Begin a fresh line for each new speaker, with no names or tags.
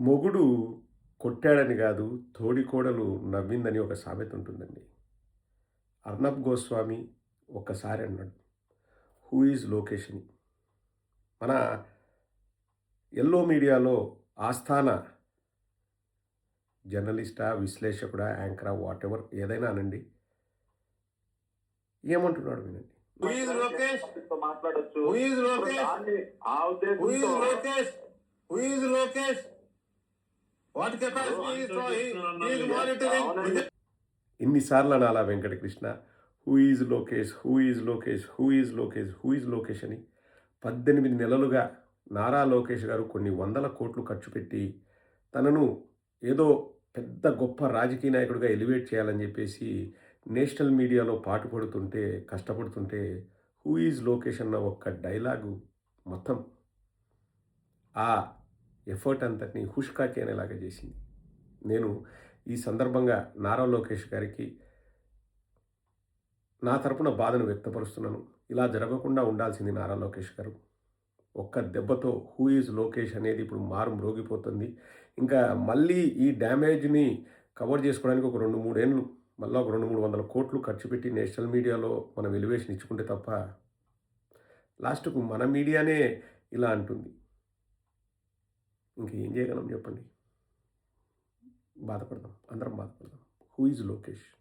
మొగుడు కొట్టాడని కాదు తోడికోడలు నవ్విందని ఒక సామెత ఉంటుందండి. అర్నబ్ గోస్వామి ఒక్కసారి అన్నాడు హూ ఈజ్ లోకేష్ అని మన ఎల్లో మీడియాలో ఆస్థాన జర్నలిస్టా విశ్లేషకుడా యాంకరా వాట్ ఎవర్ ఏదైనా అనండి. ఏమంటున్నాడు వినండి.
Who is Lokesh?
తో మాట్లాడొచ్చు
ఇన్నిసార్లు అనాలా Venkatakrishna? Who is Lokesh who is Lokesh who is Lokesh who is Lokesh అని పద్దెనిమిది నెలలుగా నారా లోకేష్ గారు కొన్ని వందల కోట్లు ఖర్చు పెట్టి తనను ఏదో పెద్ద గొప్ప రాజకీయ నాయకుడిగా ఎలివేట్ చేయాలని చెప్పేసి నేషనల్ మీడియాలో పాటుపడుతుంటే కష్టపడుతుంటే హూ ఈజ్ లోకేష్ అన్న ఒక్క డైలాగు మొత్తం ఆ ఎఫర్ట్ అంతటిని హుష్కా అనేలాగా చేసింది. నేను ఈ సందర్భంగా నారా లోకేష్ గారికి నా తరపున బాధను వ్యక్తపరుస్తున్నాను. ఇలా జరగకుండా ఉండాల్సింది నారా లోకేష్ గారు. ఒక్క దెబ్బతో హూ ఈజ్ లోకేష్ అనేది ఇప్పుడు మారు మ్రోగిపోతుంది. ఇంకా మళ్ళీ ఈ డ్యామేజ్ని కవర్ చేసుకోవడానికి ఒక రెండు మూడేళ్ళు మళ్ళీ ఒక రెండు మూడు వందల కోట్లు ఖర్చు పెట్టి నేషనల్ మీడియాలో మనం ఎలివేషన్ ఇచ్చుకుంటే తప్ప లాస్ట్కు మన మీడియానే ఇలా అంటుంది. ఇంకేం చేయగలం చెప్పండి? బాధపడదాం. అందరం బాధపడదాం. Who is Lokesh?